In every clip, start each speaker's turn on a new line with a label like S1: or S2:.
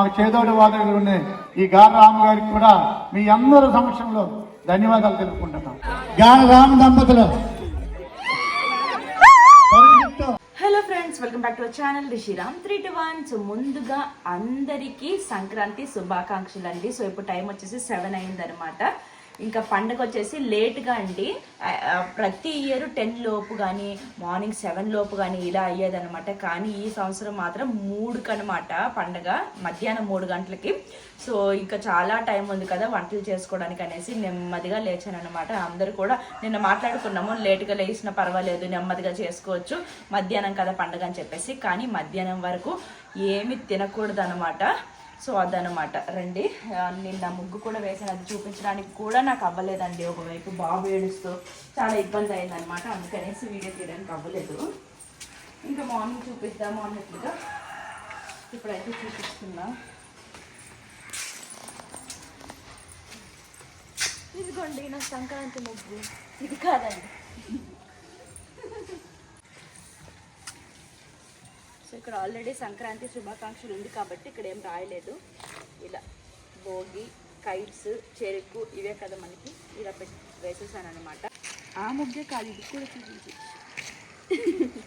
S1: మాకు చేదోడు వాదోడు ఉండే ఈ గాన రామ్ గారికి కూడా మీ అందరి సమక్షంలో ధన్యవాదాలు తెలుపుకుంటున్నాం. గాన రామ్ దంపతులు.
S2: Hello friends welcome back to channel. Rishiram three two one. So ముందుగా అందరికీ సంక్రాంతి శుభాకాంక్షలు అండి సో ఇప్పుడు టైం వచ్చేసి సెవెన్ అయిందనమాట ఇంకా పండగ వచ్చేసి లేట్గా అండి. ప్రతి ఇయర్ టెన్ లోపు కానీ మార్నింగ్ సెవెన్ లోపు కానీ ఇలా అయ్యేదన్నమాట. కానీ ఈ సంవత్సరం మాత్రం మూడుకి అనమాట పండగ మధ్యాహ్నం మూడు గంటలకి. సో ఇంకా చాలా టైం ఉంది కదా వంటలు చేసుకోవడానికి అనేసి నెమ్మదిగా లేచాను అనమాట అందరూ కూడా నిన్న మాట్లాడుకున్నాము లేట్గా లేచినా పర్వాలేదు నెమ్మదిగా చేసుకోవచ్చు. మధ్యాహ్నం కదా పండగ అని చెప్పేసి. కానీ మధ్యాహ్నం వరకు ఏమి తినకూడదు అనమాట సో అదనమాట రండి. ఆ, నిన్న ముగ్గు కూడా వేసాను అది చూపించడానికి కూడా నాకు అవ్వలేదండి. ఒకవైపు బాబు ఏడుస్తూ చాలా ఇబ్బంది అయిందనమాట అందుకనేసి వీడియో తీయడానికి అవ్వలేదు. ఇంకా మార్నింగ్ చూపిద్దాము అన్నట్లుగా ఇప్పుడైతే చూపిస్తున్నా. ఇదిగోండి నా సంక్రాంతి ముగ్గు. ఇది కాదండి. ఇక్కడ ఆల్రెడీ సంక్రాంతి శుభాకాంక్షలు ఉంది కాబట్టి ఇక్కడ ఏం రాయలేదు. ఇలా భోగి కైట్స్ చెరుకు ఇవే కదా మనకి ఇలా పెట్టి వేసేసాను అనమాట ఆ ముగ్గే కాదు ఇది కూడా చూపించి.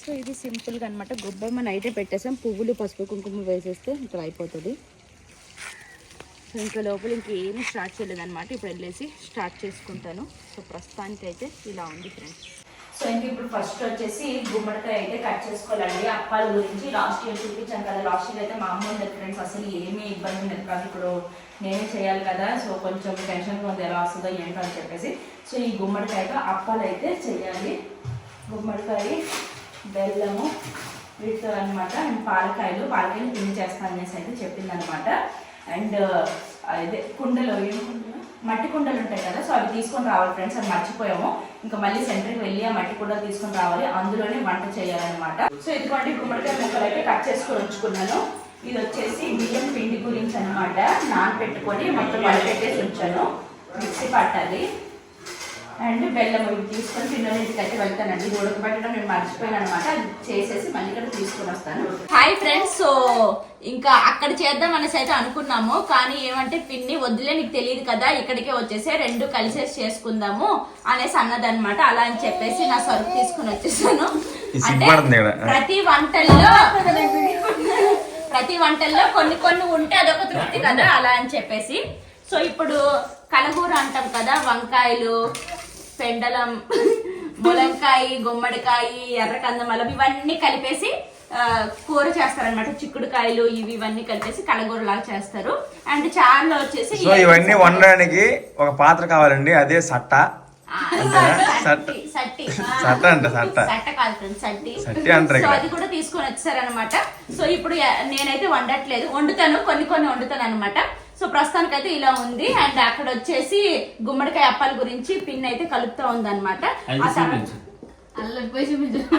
S2: సో ఇది సింపుల్గా అనమాట గొబ్బెమ్మ నైటే పెట్టేసాం. పువ్వులు పసుపు కుంకుమ వేసేస్తే ఇక్కడ అయిపోతుంది. సో ఇంకా లోపల ఇంకేమీ స్టార్ట్ చేయలేదన్నమాట. ఇప్పుడు వెళ్ళేసి స్టార్ట్ చేసుకుంటాను. సో ప్రస్తుతానికి అయితే ఇలా ఉంది ఫ్రెండ్స్ సో ఇంక ఇప్పుడు ఫస్ట్ వచ్చేసి గుమ్మడికాయ అయితే కట్ చేసుకోవాలండి. అప్పాల గురించి లాస్ట్ ఇయర్ చూపించాను కదా. లాస్ట్ ఇయర్ అయితే మా అమ్మ ఉండదు ఫ్రెండ్స్ అసలు ఏమీ ఇబ్బంది ఉండదు కాదు. ఇప్పుడు నేనే చేయాలి కదా. సో కొంచెం టెన్షన్గా ఉంది. ఎలా వస్తుందో ఏంటో అని చెప్పేసి. సో ఈ గుమ్మడికాయతో అప్పాలు అయితే చేయాలి. గుమ్మడికాయ బెల్లము వీటితో అనమాట అండ్ పాలకాయలు పాలకాయలు పిండి చేస్తాను అనేసి అయితే చెప్పింది అనమాట అండ్ అదే కుండలు. ఏం కుండలు? మట్టి కుండలు ఉంటాయి కదా సో అవి తీసుకొని రావాలి ఫ్రెండ్స్ అది మర్చిపోయాము. ఇంకా మళ్ళీ సెంటర్కి వెళ్ళి ఆ మట్టి కుండలు తీసుకొని రావాలి. అందులోనే వంట చేయాలన్నమాట. సో ఇదిగోండి గుమ్మడికాయ ముక్కలు అయితే కట్ చేసుకొని ఉంచుకున్నాను. ఇది వచ్చేసి బియ్యం పిండి గురించి అనమాట నానబెట్టుకొని మొత్తం వడపెట్టేసి ఉంచాను. మిక్సీ పట్టాలి. అండ్ బెల్లం ఇవి తీసుకొని పిల్లలు ఇంటికి అయితే వెళ్తానండి. ఇది ఉడకబెట్టడం నేను మర్చిపోయాను అనమాట అది చేసేసి మళ్ళీ ఇక్కడ తీసుకొని వస్తాను. హాయ్ ఫ్రెండ్స్ సో ఇంకా అక్కడ చేద్దాం అనేసి అయితే అనుకున్నాము. కానీ ఏమంటే పిన్ని వద్దులే నీకు తెలియదు కదా ఇక్కడికే వచ్చేసి రెండు కలిసేసి చేసుకుందాము అనేసి అన్నదన్నమాట. అలా అని చెప్పేసి నా సరుకు తీసుకుని వచ్చేసాను. అంటే. ప్రతి వంటల్లో ప్రతి వంటల్లో కొన్ని కొన్ని ఉంటే అదొక తృప్తి కదా అలా అని చెప్పేసి. సో ఇప్పుడు కలగూర అంటాం కదా వంకాయలు పెండలం ములంకాయ గుమ్మడికాయ ఎర్ర కందమలం ఇవన్నీ కలిపేసి కూర చేస్తారనమాట చిక్కుడుకాయలు ఇవి ఇవన్నీ కలిపేసి కలగూర లాగా చేస్తారు. అండ్ చారులో వచ్చేసి
S3: సో ఇవన్నీ వండడానికి ఒక పాత్ర కావాలండి. అదే సట్ట. సట్టి. అంట సట్ట.
S2: సట్ట కాదు friends, సట్టి.
S3: సట్టి అంటారు
S2: సో. అది కూడా తీసుకొని వచ్చారనమాట సో ఇప్పుడు నేనైతే వండట్లేదు. వండుతాను కొన్ని కొన్ని వండుతాను అనమాట సో ప్రస్తుతానికి అయితే ఇలా ఉంది. అండ్ అక్కడ వచ్చేసి గుమ్మడికాయ అప్పాల గురించి పిన్ అయితే కలుపుతా ఉంది అనమాట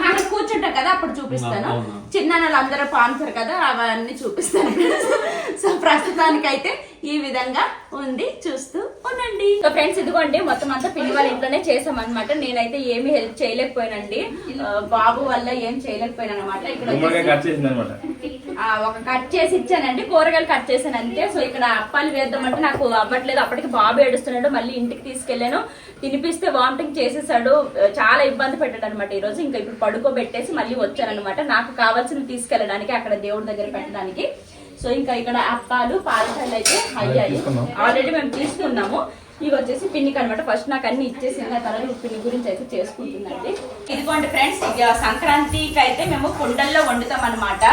S2: అక్కడ కూర్చుంటాం కదా అప్పుడు చూపిస్తాను. చిన్న వాళ్ళందరూ పాన్సర్ కదా అవన్నీ చూపిస్తాను. సో ప్రస్తుతానికి అయితే ఈ విధంగా ఉంది చూస్తూ ఉండండి. సో ఫ్రెండ్స్ ఇదిగోండి మొత్తం అంతా పిన్ని వాళ్ళ ఇంట్లోనే చేసాం అనమాట నేనైతే ఏమీ హెల్ప్ చేయలేకపోయానండి. బాబు వల్ల ఏం చేయలేకపోయాను అనమాట ఇక్కడ ఒక కట్ చేసి ఇచ్చానండి. కూరగాయలు కట్ చేశాను అంతే సో ఇక్కడ అప్పాలు వేద్దామంటే నాకు అవ్వట్లేదు. అప్పటికి బాబు ఏడుస్తున్నాడు. మళ్ళీ ఇంటికి తీసుకెళ్ళాను. తినిపిస్తే వామిటింగ్ చేసేసాడు. చాలా ఇబ్బంది పెట్టాడు అనమాట ఈ రోజు. ఇంకా ఇప్పుడు పడుకోబెట్టేసి మళ్ళీ వచ్చానమాట నాకు కావాల్సింది తీసుకెళ్ళడానికి అక్కడ దేవుడి దగ్గర పెట్టడానికి. సో ఇంకా ఇక్కడ అప్పాలు పాలకాయలు అయితే అయ్యాయి
S3: తీసుకున్నాం.
S2: ఆల్రెడీ మేము తీసుకున్నాము. ఇవి వచ్చేసి పిన్నికి అనమాట ఫస్ట్ నాకు అన్ని ఇచ్చేసింది. ఆ తర్వాత పిన్ని గురించి అయితే చేసుకుంటుందండి ఇదిగోండి ఫ్రెండ్స్ ఇక సంక్రాంతికి అయితే మేము కుండల్లో వండుతాం అనమాట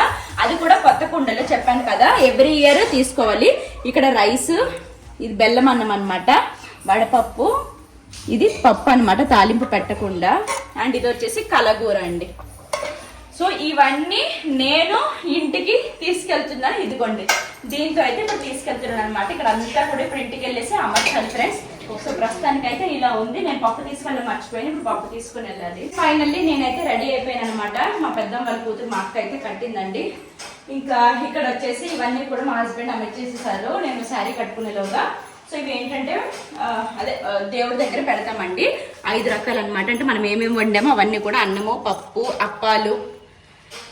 S2: అది కూడా కొత్త కుండలో చెప్పాను కదా. ఎవ్రీ ఇయర్ తీసుకోవాలి. ఇక్కడ రైస్ ఇది బెల్లం అన్నం అనమాట వడపప్పు ఇది పప్పు అన్నమాట. తాలింపు పెట్టకుండా. అండ్ ఇది వచ్చేసి కలగూర అండి. సో ఇవన్నీ నేను ఇంటికి తీసుకెళ్తున్నాను ఇదిగోండి. దీంతో అయితే ఇప్పుడు తీసుకెళ్తున్నాను అనమాట ఇక్కడ అంతా కూడా ఇప్పుడు ఇంటికి వెళ్ళేసి అమర్చాలి ఫ్రెండ్స్ సో ప్రస్తుతానికి అయితే ఇలా ఉంది. నేను పప్పు తీసుకెళ్ళి మర్చిపోయాను. ఇప్పుడు పప్పు తీసుకుని వెళ్ళాలి. ఫైనల్లీ నేనైతే రెడీ అయిపోయాను అనమాట మా పెద్దమ్మ వాళ్ళ కూతురు మా అక్క అయితే కట్టిందండి. ఇంకా ఇక్కడ వచ్చేసి ఇవన్నీ కూడా మా హస్బెండ్ అమ్మిచ్చేసేసారు నేను శారీ కట్టుకునేలోగా. సో ఇవి ఏంటంటే అదే దేవుడి దగ్గర పెడతామండి. ఐదు రకాలు అనమాట అంటే మనం ఏమేమి వండామో అవన్నీ కూడా అన్నము పప్పు అప్పాలు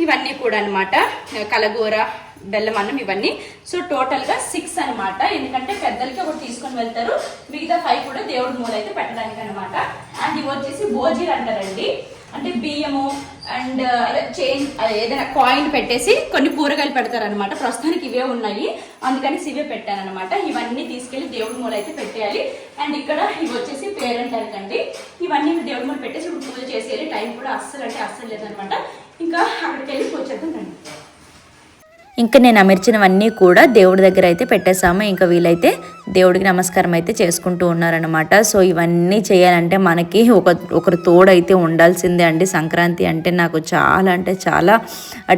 S2: ఇవన్నీ కూడా అనమాట కలగూర బెల్లం అన్నం ఇవన్నీ. సో టోటల్గా సిక్స్ అన్నమాట. ఎందుకంటే పెద్దలకి ఒకటి తీసుకొని వెళ్తారు. మిగతా ఫైవ్ కూడా దేవుడి మూల అయితే పెట్టడానికి అనమాట అండ్ ఇవి వచ్చేసి భోజీలు అంటారండి. అంటే బియ్యము uh, అండ్ చేంజ్ ఏదైనా కాయిన్ పెట్టేసి కొన్ని కూరగాయలు పెడతారనమాట ప్రస్తుతానికి ఇవే ఉన్నాయి. అందుకని ఇవే పెట్టానమాట ఇవన్నీ తీసుకెళ్ళి దేవుడి మూల అయితే పెట్టేయాలి. అండ్ ఇక్కడ ఇవి వచ్చేసి పేరెంట్ అండి ఇవన్నీ దేవుడి మూల పెట్టేసి ఇప్పుడు పూజ చేసేయాలి. టైం కూడా అస్సలు అంటే అస్సలు లేదనమాట ఇంకా అక్కడికి వెళ్ళి వచ్చేద్దాం రండి.
S4: ఇంకా నేను అమర్చినవన్నీ కూడా దేవుడి దగ్గర అయితే పెట్టేశాము. ఇంకా వీలైతే దేవుడికి నమస్కారం అయితే చేసుకుంటూ ఉన్నారనమాట సో ఇవన్నీ చేయాలంటే మనకి ఒక ఒకరు తోడైతే ఉండాల్సిందే అండి. సంక్రాంతి అంటే నాకు చాలా అంటే చాలా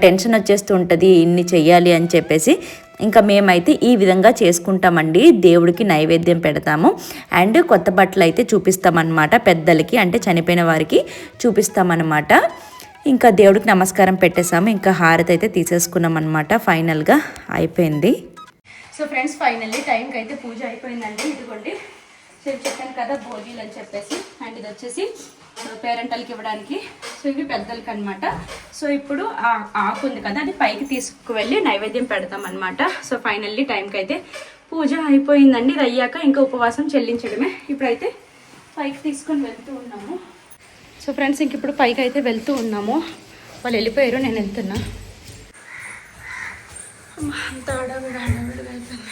S4: టెన్షన్ వచ్చేస్తూ ఉంటుంది. ఇన్ని చేయాలి అని చెప్పేసి. ఇంకా మేమైతే ఈ విధంగా చేసుకుంటామండి. దేవుడికి నైవేద్యం పెడతాము. అండ్ కొత్త బట్టలు అయితే చూపిస్తామన్నమాట. పెద్దలకి అంటే చనిపోయిన వారికి చూపిస్తామన్నమాట. ఇంకా దేవుడికి నమస్కారం పెట్టేసాము ఇంకా హారతి అయితే తీసేసుకున్నాం అనమాట ఫైనల్గా అయిపోయింది.
S2: సో ఫ్రెండ్స్ ఫైనల్లీ టైంకి అయితే పూజ అయిపోయిందండి. ఇదిగోండి సో చెప్పాను కదా భోజీలు అని చెప్పేసి. అండ్ ఇది వచ్చేసి పేరెంటల్కి ఇవ్వడానికి. సో ఇవి పెద్దలకి అనమాట సో ఇప్పుడు ఆ ఆకు ఉంది కదా అది పైకి తీసుకువెళ్ళి నైవేద్యం పెడతాం అనమాట సో ఫైనల్లీ టైంకి అయితే పూజ అయిపోయిందండి. ఇది అయ్యాక ఇంకా ఉపవాసం చెల్లించడమే. ఇప్పుడైతే పైకి తీసుకొని వెళ్తూ ఉన్నాము. సో ఫ్రెండ్స్ ఇంక ఇప్పుడు పైకి అయితే వెళ్తూ ఉన్నాము. వాళ్ళు వెళ్ళిపోయారు నేను వెళ్తున్నా. అంత హడావిడి హడావిడిగా అయిపోయింది.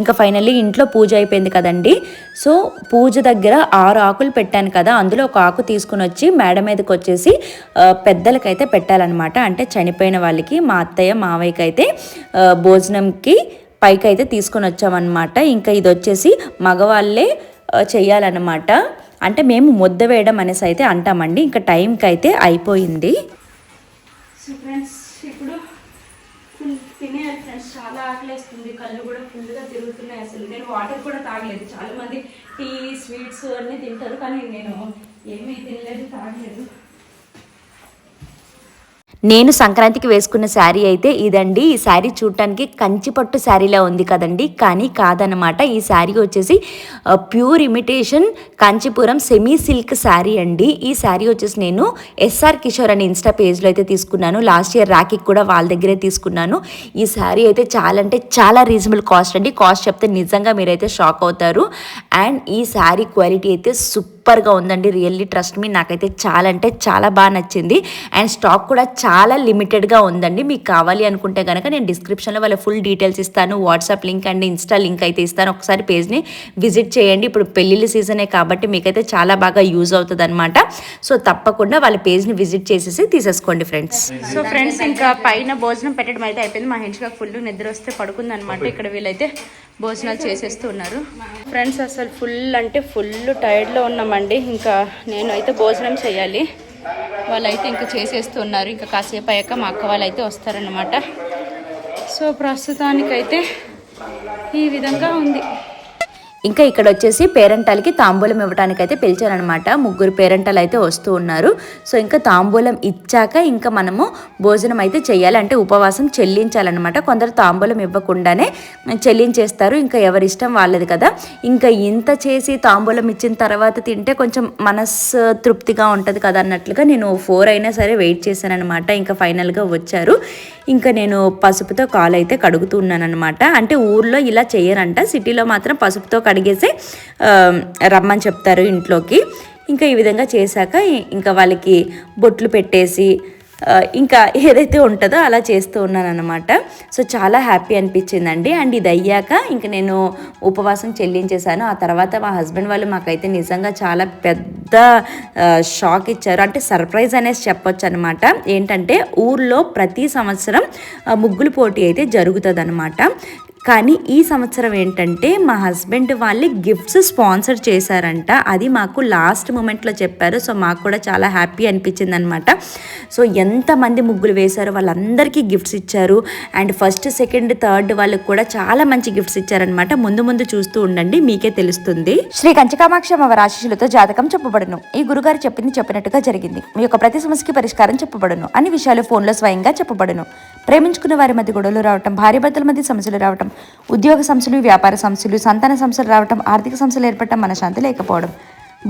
S4: ఇంకా ఫైనల్లీ ఇంట్లో పూజ అయిపోయింది కదండి. సో పూజ దగ్గర ఆరు ఆకులు పెట్టాను కదా అందులో ఒక ఆకు తీసుకుని వచ్చి మేడ మీదకి వచ్చేసి పెద్దలకైతే పెట్టాలన్నమాట. అంటే చనిపోయిన వాళ్ళకి మా అత్తయ్య మావయ్యకి అయితే భోజనంకి పైకి అయితే తీసుకొని వచ్చామన్నమాట. ఇంకా ఇది వచ్చేసి మగవాళ్ళే ఆ, చెయ్యాలన్నమాట అంటే మేము ముద్ద వేయడం అనేసి అయితే అంటామండి. ఇంకా టైంకి అయితే అయిపోయింది.
S2: సో ఫ్రెండ్స్ ఇప్పుడు ఫుల్ తినేయాలి ఫ్రెండ్స్ చాలా ఆకలేస్తుంది. కళ్ళు కూడా ఫుల్గా తిరుగుతున్నాయి అసలు. నేను వాటర్ కూడా తాగలేదు. చాలామంది టీ స్వీట్స్ అన్నీ తింటారు. కానీ నేను ఏమీ తినలేదు తాగలేదు.
S4: నేను సంక్రాంతికి వేసుకున్న శారీ అయితే ఇదండి. ఈ శారీ చూడటానికి కంచిపట్టు శారీలా ఉంది కదండి. కానీ కాదనమాట ఈ శారీ వచ్చేసి pure imitation Kanchipuram semi silk sari అండి. ఈ శారీ వచ్చేసి నేను ఎస్ఆర్ కిషోర్ అనే ఇన్స్టా పేజ్లో అయితే తీసుకున్నాను. లాస్ట్ ఇయర్ రాఖీకి కూడా వాళ్ళ దగ్గరే తీసుకున్నాను. ఈ శారీ అయితే చాలా అంటే చాలా రీజనబుల్ కాస్ట్ అండి. కాస్ట్ చెప్తే నిజంగా మీరైతే షాక్ అవుతారు. అండ్ ఈ శారీ క్వాలిటీ అయితే సూపర్ సూపర్గా ఉందండి. Really trust me. నాకైతే చాలా అంటే చాలా బాగా నచ్చింది. అండ్ స్టాక్ కూడా చాలా లిమిటెడ్గా ఉందండి. మీకు కావాలి అనుకుంటే కనుక నేను డిస్క్రిప్షన్లో వాళ్ళ ఫుల్ డీటెయిల్స్ ఇస్తాను. WhatsApp link and Insta link అయితే ఇస్తాను. ఒకసారి పేజ్ని విజిట్ చేయండి. ఇప్పుడు పెళ్ళిళ్ళ సీజనే కాబట్టి మీకైతే చాలా బాగా యూజ్ అవుతుంది అనమాట సో తప్పకుండా వాళ్ళ పేజ్ని విజిట్ చేసేసి తీసేసుకోండి ఫ్రెండ్స్.
S2: సో ఫ్రెండ్స్ ఇంకా పైన భోజనం పెట్టడం అయితే అయిపోయింది. మా హెడ్స్గా ఫుల్ నిద్ర వస్తే పడుకుంది అనమాట ఇక్కడ వీళ్ళైతే భోజనాలు చేసేస్తూ ఉన్నారు. ఫ్రెండ్స్ అసలు ఫుల్ అంటే ఫుల్ టైర్డ్లో ఉన్నామండి. ఇంకా నేను అయితే భోజనం చేయాలి. వాళ్ళైతే ఇంకా చేసేస్తూ ఉన్నారు. ఇంకా కాసేపు అయ్యాక మా అక్క వాళ్ళు అయితే వస్తారనమాట సో ప్రస్తుతానికైతే ఈ విధంగా ఉంది.
S4: ఇంకా ఇక్కడ వచ్చేసి పేరెంటాలకి తాంబూలం ఇవ్వడానికి అయితే పిలిచారనమాట ముగ్గురు పేరెంటాలు అయితే వస్తూ ఉన్నారు. సో ఇంకా తాంబూలం ఇచ్చాక ఇంకా మనము భోజనం అయితే చేయాలి. అంటే ఉపవాసం చెల్లించాలన్నమాట. కొందరు తాంబూలం ఇవ్వకుండానే చెల్లించేస్తారు. ఇంకా ఎవరి ఇష్టం వాళ్ళది కదా. ఇంకా ఇంత చేసి తాంబూలం ఇచ్చిన తర్వాత తింటే కొంచెం మనస్సు తృప్తిగా ఉంటుంది కదా అన్నట్లుగా నేను ఫోర్ అయినా సరే వెయిట్ చేశాను అనమాట ఇంకా ఫైనల్గా వచ్చారు. ఇంకా నేను పసుపుతో కాలు అయితే కడుగుతూ ఉన్నాను అనమాట అంటే ఊర్లో ఇలా చేయరంట. సిటీలో మాత్రం పసుపుతో కడిగేసి రమ్మని చెప్తారు ఇంట్లోకి. ఇంకా ఈ విధంగా చేశాక ఇంకా వాళ్ళకి బొట్లు పెట్టేసి ఇంకా ఏదైతే ఉంటుందో అలా చేస్తూ ఉన్నాను అనమాట సో చాలా హ్యాపీ అనిపించిందండి. అండ్ ఇది అయ్యాక ఇంకా నేను ఉపవాసం చెల్లించేశాను. ఆ తర్వాత మా హస్బెండ్ వాళ్ళు మాకైతే నిజంగా చాలా పెద్ద షాక్ ఇచ్చారు. అంటే సర్ప్రైజ్ అనేసి చెప్పొచ్చు అనమాట ఏంటంటే ఊర్లో ప్రతి సంవత్సరం ముగ్గులు పోటీ అయితే జరుగుతుంది కానీ ఈ సంవత్సరం ఏంటంటే మా హస్బెండ్ వాళ్ళే గిఫ్ట్స్ స్పాన్సర్ చేశారంట. అది మాకు లాస్ట్ మూమెంట్లో చెప్పారు. సో మాకు కూడా చాలా హ్యాపీ అనిపించింది అనమాట సో ఎంతమంది ముగ్గులు వేశారో వాళ్ళందరికీ గిఫ్ట్స్ ఇచ్చారు. అండ్ ఫస్ట్ సెకండ్ థర్డ్ వాళ్ళకి కూడా చాలా మంచి గిఫ్ట్స్ ఇచ్చారనమాట. ముందు ముందు చూస్తూ ఉండండి. మీకే తెలుస్తుంది. శ్రీ కంచకామాక్ష అమ్మవారి జాతకం చెప్పబడును. ఈ గురుగారు చెప్పింది చెప్పినట్టుగా జరిగింది. మీ యొక్క ప్రతి సమస్యకి పరిష్కారం చెప్పబడును. అన్ని విషయాలు ఫోన్లో స్వయంగా చెప్పబడును. ప్రేమించుకున్న వారి మధ్య గొడవలు రావటం భార్య భర్తల మధ్య సమస్యలు రావటం ఉద్యోగ సమస్యలు వ్యాపార సమస్యలు సంతాన సంస్థలు రావటం ఆర్థిక సమస్యలు ఏర్పడటం మనశాంతి లేకపోవడం.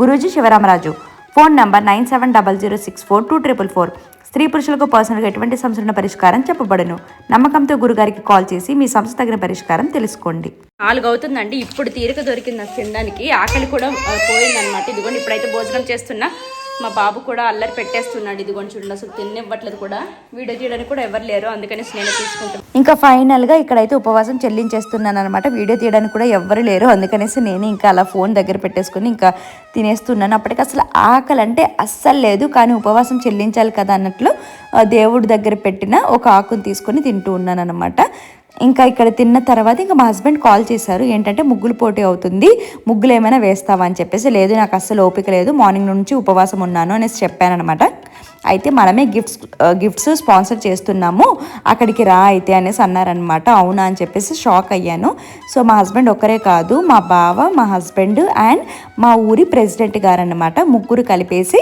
S4: Guruji Shivaramaraju. Phone number nine seven double zero six four two triple four. స్త్రీ పురుషులకు పర్సనల్గా ఎటువంటి సంస్థలను పరిష్కారం చెప్పబడను. నమ్మకంతో గురుగారికి కాల్ చేసి మీ సంస్థ తగిన పరిష్కారం తెలుసుకోండి. నాలుగు అవుతుందండి ఇప్పుడు తీరిక దొరికింది తినడానికి ఆకలి కూడా పోయిందనమాట ఇదిగోండి ఇప్పుడైతే భోజనం చేస్తున్నా. మా బాబు కూడా అల్లరి పెట్టేస్తున్నాడు. ఇదిగోని చూడండి అసలు తిన్నివ్వట్లేదు కూడా. వీడియో తీయడానికి కూడా ఎవరు లేరు. అందుకని నేను తీసుకుంటాను ఇంకా ఫైనల్గా ఇక్కడైతే ఉపవాసం చెల్లించేస్తున్నాను అనమాట వీడియో తీయడానికి కూడా ఎవరు లేరు. అందుకనేసి నేను ఇంకా అలా ఫోన్ దగ్గర పెట్టేసుకుని ఇంకా తినేస్తున్నాను. అప్పటికి అసలు ఆకలి అంటే అస్సలు లేదు. కానీ ఉపవాసం చెల్లించాలి కదా అన్నట్లు దేవుడి దగ్గర పెట్టిన ఒక ఆకును తీసుకొని తింటూ ఉన్నాను అనమాట ఇంకా ఇక్కడ తిన్న తర్వాత ఇంకా మా హస్బెండ్ కాల్ చేశారు. ఏంటంటే ముగ్గులు పోటీ అవుతుంది. ముగ్గులు ఏమైనా వేస్తావా అని చెప్పేసి లేదు నాకు అస్సలు ఓపిక లేదు. మార్నింగ్ నుంచి ఉపవాసం ఉన్నాను అనేసి చెప్పానమాట అయితే మనమే గిఫ్ట్స్ గిఫ్ట్స్ స్పాన్సర్ చేస్తున్నాము. అక్కడికి రా అయితే అనేసి అన్నారనమాట అవునా అని చెప్పేసి షాక్ అయ్యాను. సో మా హస్బెండ్ ఒక్కరే కాదు మా బావ మా హస్బెండ్ అండ్ మా ఊరి ప్రెసిడెంట్ గారు అనమాట ముగ్గురు కలిపేసి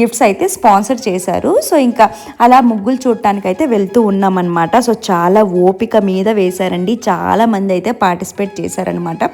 S4: గిఫ్ట్స్ అయితే స్పాన్సర్ చేశారు. సో ఇంకా అలా ముగ్గులు చూడటానికి అయితే వెళ్తూ ఉన్నామన్నమాట. సో చాలా ఓపిక మీద వేశారండి. చాలా మంది అయితే పార్టిసిపేట్ చేశారనమాట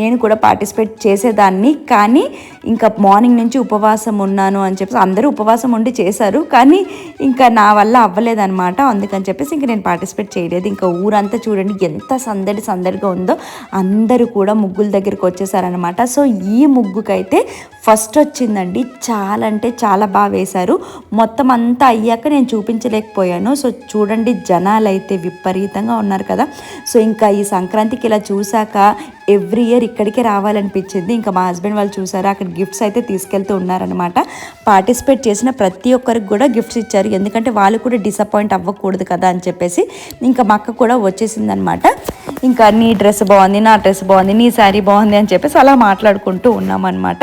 S4: నేను కూడా పార్టిసిపేట్ చేసేదాన్ని. కానీ ఇంకా మార్నింగ్ నుంచి ఉపవాసం ఉన్నాను అని చెప్పేసి అందరూ ఉపవాసం ఉండి చేశారు కానీ ఇంకా నా వల్ల అవ్వలేదన్నమాట. అందుకని చెప్పేసి ఇంకా నేను పార్టిసిపేట్ చేయలేదు. ఇంకా ఊరంతా చూడండి ఎంత సందడి సందడిగా ఉందో అందరూ కూడా ముగ్గుల దగ్గరికి వచ్చేసారనమాట సో ఈ ముగ్గుకైతే ఫస్ట్ వచ్చిందండి. చాలా అంటే చాలా బాగా వేశారు. మొత్తం అంతా అయ్యాక నేను చూపించలేకపోయాను. సో చూడండి జనాలు అయితే విపరీతంగా ఉన్నారు కదా. సో ఇంకా ఈ సంక్రాంతికి ఇలా చూశాక ఎవ్రీ ఇయర్ ఇక్కడికే రావాలనిపించింది. ఇంకా మా హస్బెండ్ వాళ్ళు చూసారు అక్కడ గిఫ్ట్స్ అయితే తీసుకెళ్తూ ఉన్నారనమాట పార్టిసిపేట్ చేసిన ప్రతి ఒక్కరికి కూడా గిఫ్ట్స్ ఇచ్చారు. ఎందుకంటే వాళ్ళు కూడా డిసప్పాయింట్ అవ్వకూడదు కదా అని చెప్పేసి ఇంకా మా అక్క కూడా వచ్చేసిందనమాట ఇంకా నీ డ్రెస్ బాగుంది నా డ్రెస్ బాగుంది నీ శారీ బాగుంది అని చెప్పేసి అలా మాట్లాడుకుంటూ ఉన్నామన్నమాట.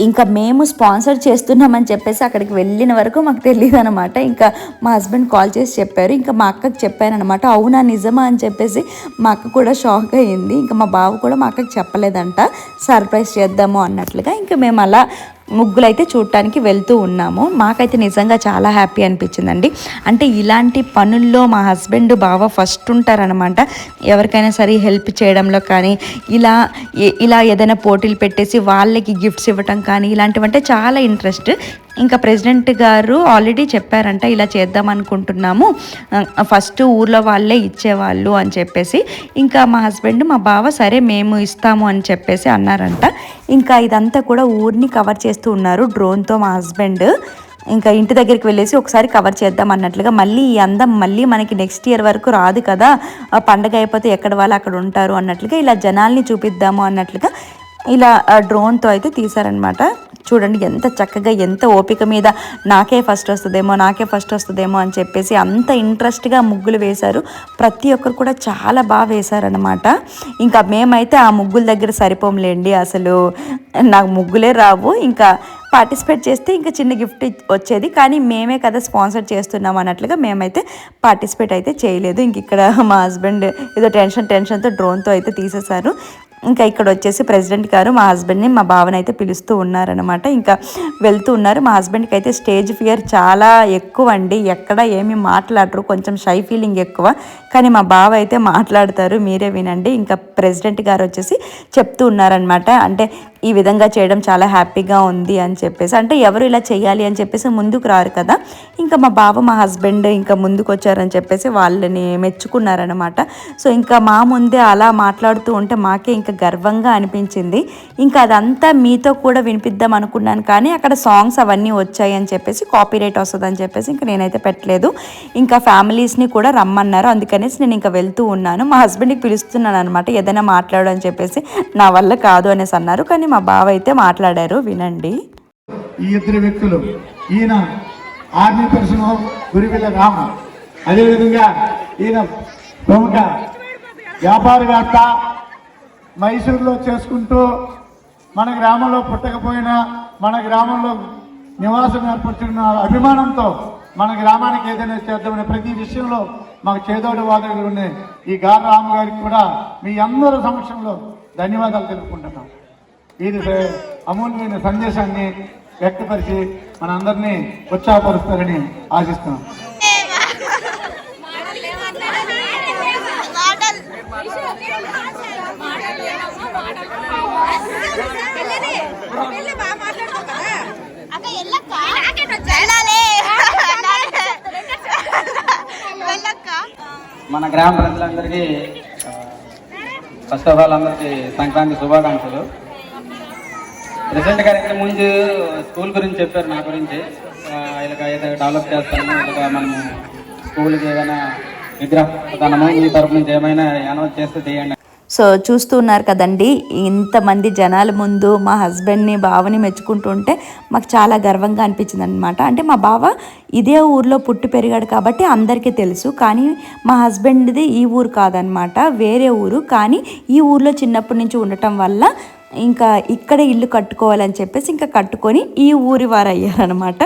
S4: ఇంకా మేము స్పాన్సర్ చేస్తున్నామని చెప్పేసి అక్కడికి వెళ్ళిన వరకు మాకు తెలియదు అనమాట ఇంకా మా హస్బెండ్ కాల్ చేసి చెప్పారు. ఇంకా మా అక్కకి అనమాట అవునా నిజమా అని చెప్పేసి మా అక్క కూడా షాక్ అయ్యింది. ఇంకా మా బావ కూడా మా అక్కకి చెప్పలేదంట. సర్ప్రైజ్ చేద్దాము అన్నట్లుగా. ఇంకా మేము అలా ముగ్గులైతే చూడటానికి వెళ్తూ ఉన్నాము. మాకైతే నిజంగా చాలా హ్యాపీ అనిపించిందండి. అంటే ఇలాంటి పనుల్లో మా హస్బెండ్ బాగా ఫస్ట్ ఉంటారనమాట ఎవరికైనా సరే హెల్ప్ చేయడంలో కానీ ఇలా ఇలా ఏదైనా పోటీలు పెట్టేసి వాళ్ళకి గిఫ్ట్స్ ఇవ్వటం కానీ ఇలాంటివంటే చాలా ఇంట్రెస్ట్. ఇంకా ప్రెసిడెంట్ గారు ఆల్రెడీ చెప్పారంట ఇలా చేద్దాం అనుకుంటున్నాము. ఫస్ట్ ఊర్లో వాళ్ళే ఇచ్చేవాళ్ళు అని చెప్పేసి. ఇంకా మా హస్బెండ్ మా బావ సరే మేము ఇస్తాము అని చెప్పేసి అన్నారంట. ఇంకా ఇదంతా కూడా ఊరిని కవర్ చేస్తూ ఉన్నారు డ్రోన్తో మా హస్బెండ్. ఇంకా ఇంటి దగ్గరికి వెళ్ళేసి ఒకసారి కవర్ చేద్దాం అన్నట్లుగా మళ్ళీ ఈ అందం మళ్ళీ మనకి నెక్స్ట్ ఇయర్ వరకు రాదు కదా. ఆ పండగ అయిపోతే ఎక్కడ వాళ్ళు అక్కడ ఉంటారు అన్నట్లుగా ఇలా జనాల్ని చూపిద్దాము అన్నట్లుగా ఇలా ఆ డ్రోన్తో అయితే తీశారనమాట చూడండి ఎంత చక్కగా ఎంత ఓపిక మీద నాకే ఫస్ట్ వస్తుందేమో నాకే ఫస్ట్ వస్తుందేమో అని చెప్పేసి అంత ఇంట్రెస్ట్గా ముగ్గులు వేశారు. ప్రతి ఒక్కరు కూడా చాలా బాగా వేశారనమాట ఇంకా మేమైతే ఆ ముగ్గుల దగ్గర సరిపోంలేండి అసలు. నాకు ముగ్గులే రావు. ఇంకా పార్టిసిపేట్ చేస్తే ఇంకా చిన్న గిఫ్ట్ వచ్చేది. కానీ మేమే కదా స్పాన్సర్ చేస్తున్నాం అన్నట్లుగా మేమైతే పార్టిసిపేట్ అయితే చేయలేదు. ఇంక ఇక్కడ మా హస్బెండ్ ఏదో టెన్షన్ టెన్షన్తో డ్రోన్తో అయితే తీసేశారు. ఇంకా ఇక్కడ వచ్చేసి ప్రెసిడెంట్ గారు మా హస్బెండ్ని మా బావని అయితే పిలుస్తూ ఉన్నారనమాట ఇంకా వెళ్తూ ఉన్నారు. మా హస్బెండ్కి అయితే స్టేజ్ ఫియర్ చాలా ఎక్కువ అండి. ఎక్కడ ఏమి మాట్లాడరు. కొంచెం షై ఫీలింగ్ ఎక్కువ. కానీ మా బావ అయితే మాట్లాడతారు. మీరే వినండి. ఇంకా ప్రెసిడెంట్ గారు వచ్చేసి చెప్తూ ఉన్నారనమాట అంటే ఈ విధంగా చేయడం చాలా హ్యాపీగా ఉంది అని చెప్పేసి అంటే ఎవరు ఇలా చేయాలి అని చెప్పేసి ముందుకు రారు కదా. ఇంకా మా బావ మా హస్బెండ్ ఇంకా ముందుకు వచ్చారని చెప్పేసి వాళ్ళని మెచ్చుకున్నారనమాట సో ఇంకా మా ముందే అలా మాట్లాడుతూ ఉంటే మాకే ఇంకా గర్వంగా అనిపించింది. ఇంకా అదంతా మీతో కూడా వినిపిద్దాం అనుకున్నాను కానీ అక్కడ సాంగ్స్ అవన్నీ వచ్చాయి అని చెప్పేసి కాపీ రేట్ వస్తుంది అని చెప్పేసి ఇంకా నేనైతే పెట్టలేదు. ఇంకా ఫ్యామిలీస్ని కూడా రమ్మన్నారు. అందుకనేసి నేను ఇంకా వెళ్తూ ఉన్నాను. మా హస్బెండ్కి పిలుస్తున్నాను అనమాట ఏదైనా మాట్లాడు అని చెప్పేసి నా వల్ల కాదు అనేసి అన్నారు. కానీ మా బావ అయితే మాట్లాడారు వినండి.
S1: ఈ ఇద్దరు వ్యక్తులు ఈయన ఆర్మీ పర్సన్ గురివిల్ల రామ. అదేవిధంగా ఈయన ప్రముఖ వ్యాపారవేత్త మైసూరులో చేసుకుంటూ మన గ్రామంలో పుట్టకపోయినా మన గ్రామంలో నివాసం ఏర్పరుచుకున్న అభిమానంతో మన గ్రామానికి ఏదైనా చేద్దామనే ప్రతి విషయంలో మాకు చేదోడు వాదోడు ఉన్నాయి ఈ గారు రామ్ గారికి కూడా మీ అందరి సమక్షంలో ధన్యవాదాలు తెలుపుకుంటున్నాం. ఇది అమూల్యమైన సందేశాన్ని వ్యక్తపరిచి మన అందరినీ ఉత్సాహపరుస్తారని ఆశిస్తున్నాం.
S5: మన గ్రామ ప్రజలందరికీ ఫస్ట్ ఆఫ్ ఆల్ అందరికీ సంక్రాంతి శుభాకాంక్షలు. ప్రెసిడెంట్ గారు ఇంతకు ముందు స్కూల్ గురించి చెప్పారు నా గురించి. ఆ, ఇలాగ ఏదో డెవలప్ చేస్తాము ఇలాగ మనము స్కూల్కి ఏదైనా విగ్రహ విగ్రహదానము మీ తరపు నుంచి ఏమైనా అనౌన్స్ చేస్తే చేయండి.
S4: సో చూస్తున్నారు కదండి ఇంతమంది జనాల ముందు మా హస్బెండ్ని బావని మెచ్చుకుంటుంటే మాకు చాలా గర్వంగా అనిపించింది అనమాట అంటే మా బావ ఇదే ఊర్లో పుట్టి పెరిగాడు కాబట్టి అందరికీ తెలుసు కానీ మా హస్బెండ్ది ఈ ఊరు కాదనమాట వేరే ఊరు కానీ ఈ ఊర్లో చిన్నప్పటి నుంచి ఉండటం వల్ల ఇంకా ఇక్కడే ఇల్లు కట్టుకోవాలని చెప్పేసి ఇంకా కట్టుకొని ఈ ఊరి వారు అయ్యారనమాట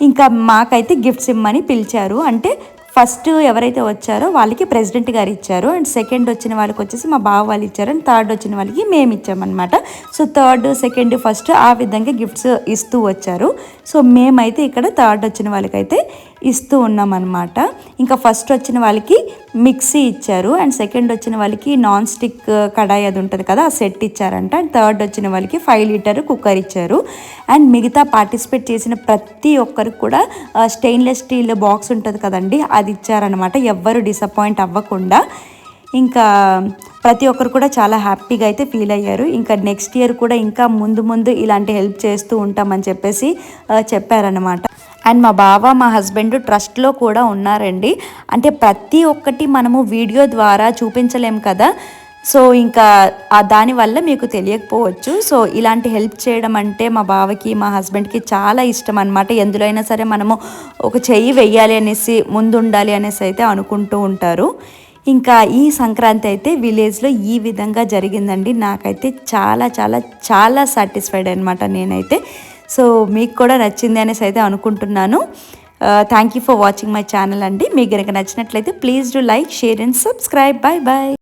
S4: ఇంకా మాకైతే గిఫ్ట్స్ ఇమ్మని పిలిచారు. అంటే ఫస్ట్ ఎవరైతే వచ్చారో వాళ్ళకి ప్రెసిడెంట్ గారు ఇచ్చారు. అండ్ సెకండ్ వచ్చిన వాళ్ళకి వచ్చేసి మా బావ వాళ్ళు ఇచ్చారు. అండ్ థర్డ్ వచ్చిన వాళ్ళకి మేము ఇచ్చామన్నమాట. సో థర్డ్ సెకండ్ ఫస్ట్ ఆ విధంగా గిఫ్ట్స్ ఇస్తూ వచ్చారు. సో మేమైతే ఇక్కడ థర్డ్ వచ్చిన వాళ్ళకైతే ఇస్తూ ఉన్నామన్నమాట. ఇంకా ఫస్ట్ వచ్చిన వాళ్ళకి మిక్సీ ఇచ్చారు. అండ్ సెకండ్ వచ్చిన వాళ్ళకి నాన్ స్టిక్ కడాయి అది ఉంటుంది కదా ఆ సెట్ ఇచ్చారంట. అండ్ థర్డ్ వచ్చిన వాళ్ళకి ఫైవ్ లీటర్ కుక్కర్ ఇచ్చారు. అండ్ మిగతా పార్టిసిపేట్ చేసిన ప్రతి ఒక్కరికి కూడా స్టెయిన్లెస్ స్టీల్ బాక్స్ ఉంటుంది కదండి అది ఇచ్చారనమాట ఎవ్వరు డిసప్పాయింట్ అవ్వకుండా. ఇంకా ప్రతి ఒక్కరు కూడా చాలా హ్యాపీగా అయితే ఫీల్ అయ్యారు. ఇంకా నెక్స్ట్ ఇయర్ కూడా ఇంకా ముందు ముందు ఇలాంటి హెల్ప్ చేస్తూ ఉంటామని చెప్పేసి చెప్పారనమాట అండ్ మా బావ మా హస్బెండ్ ట్రస్ట్లో కూడా ఉన్నారండి. అంటే ప్రతి ఒక్కటి మనము వీడియో ద్వారా చూపించలేం కదా. సో ఇంకా దానివల్ల మీకు తెలియకపోవచ్చు. సో ఇలాంటి హెల్ప్ చేయడం అంటే మా బావకి మా హస్బెండ్కి చాలా ఇష్టం అనమాట ఎందులో అయినా సరే మనము ఒక చెయ్యి వెయ్యాలి అనేసి ముందు ఉండాలి అనేసి అయితే అనుకుంటూ ఉంటారు. ఇంకా ఈ సంక్రాంతి అయితే విలేజ్లో ఈ విధంగా జరిగిందండి. నాకైతే చాలా చాలా చాలా సాటిస్ఫైడ్ అనమాట నేనైతే. సో మీకు కూడా నచ్చింది అనేసి అయితే అనుకుంటున్నాను. Thank you for watching my channel అండి. మీకు కనుక నచ్చినట్లయితే please do like share and subscribe bye bye